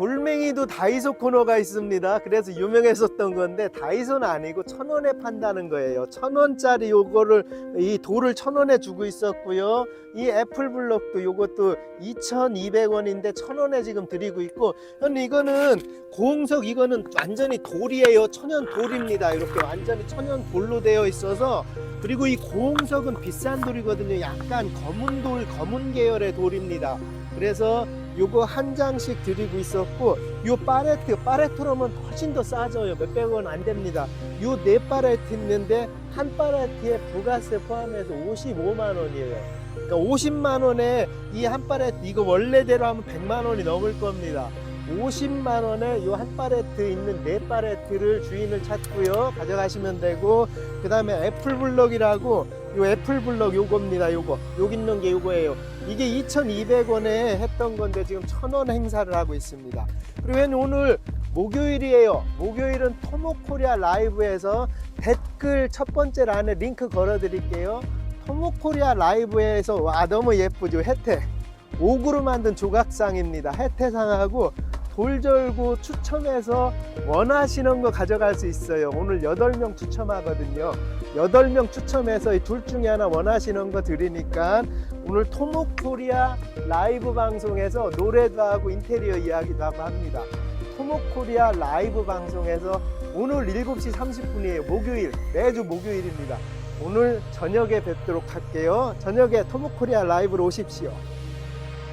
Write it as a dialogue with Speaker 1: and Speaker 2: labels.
Speaker 1: 돌멩이도 다이소 코너가 있습니다. 그래서 유명했었던 건데 다이소는 아니고 천 원에 판다는 거예요. 천 원짜리 요거를 이 돌을 천 원에 주고 있었고요. 이 애플 블럭도 요것도 2,200원인데 천 원에 지금 드리고 있고 근데 이거는 고홍석 이거는 완전히 돌이에요. 천연 돌입니다. 이렇게 완전히 천연 돌로 되어 있어서 그리고 이 고홍석은 비싼 돌이거든요. 약간 검은 돌, 검은 계열의 돌입니다. 그래서 요거 한 장씩 드리고 있었고 요 파레트, 파레트로면 훨씬 더 싸져요. 몇백 원 안 됩니다. 요 네 파레트 있는데 한 파레트에 부가세 포함해서 55만 원이에요. 그러니까 50만 원에 이 한 파레트 이거 원래대로 하면 100만 원이 넘을 겁니다. 50만 원에 요 한 파레트 있는 네 파레트를 주인을 찾고요. 가져가시면 되고 그 다음에 애플 블럭이라고 요 애플 블럭 요겁니다. 요거. 여기 있는 게 요거예요. 이게 2,200원에 했던 건데 지금 1,000원 행사를 하고 있습니다. 그리고 오늘 목요일이에요. 목요일은 토모코리아 라이브에서 댓글 첫 번째 란에 링크 걸어 드릴게요. 토모코리아 라이브에서 와 너무 예쁘죠. 혜태. 옥으로 만든 조각상입니다. 혜태상하고 돌절구 추첨해서 원하시는 거 가져갈 수 있어요. 오늘 8명 추첨하거든요. 8명 추첨해서 이 둘 중에 하나 원하시는 거 드리니까 오늘 토모코리아 라이브 방송에서 노래도 하고 인테리어 이야기도 하고 합니다. 토모코리아 라이브 방송에서 오늘 7시 30분이에요. 목요일, 매주 목요일입니다. 오늘 저녁에 뵙도록 할게요. 저녁에 토모코리아 라이브로 오십시오.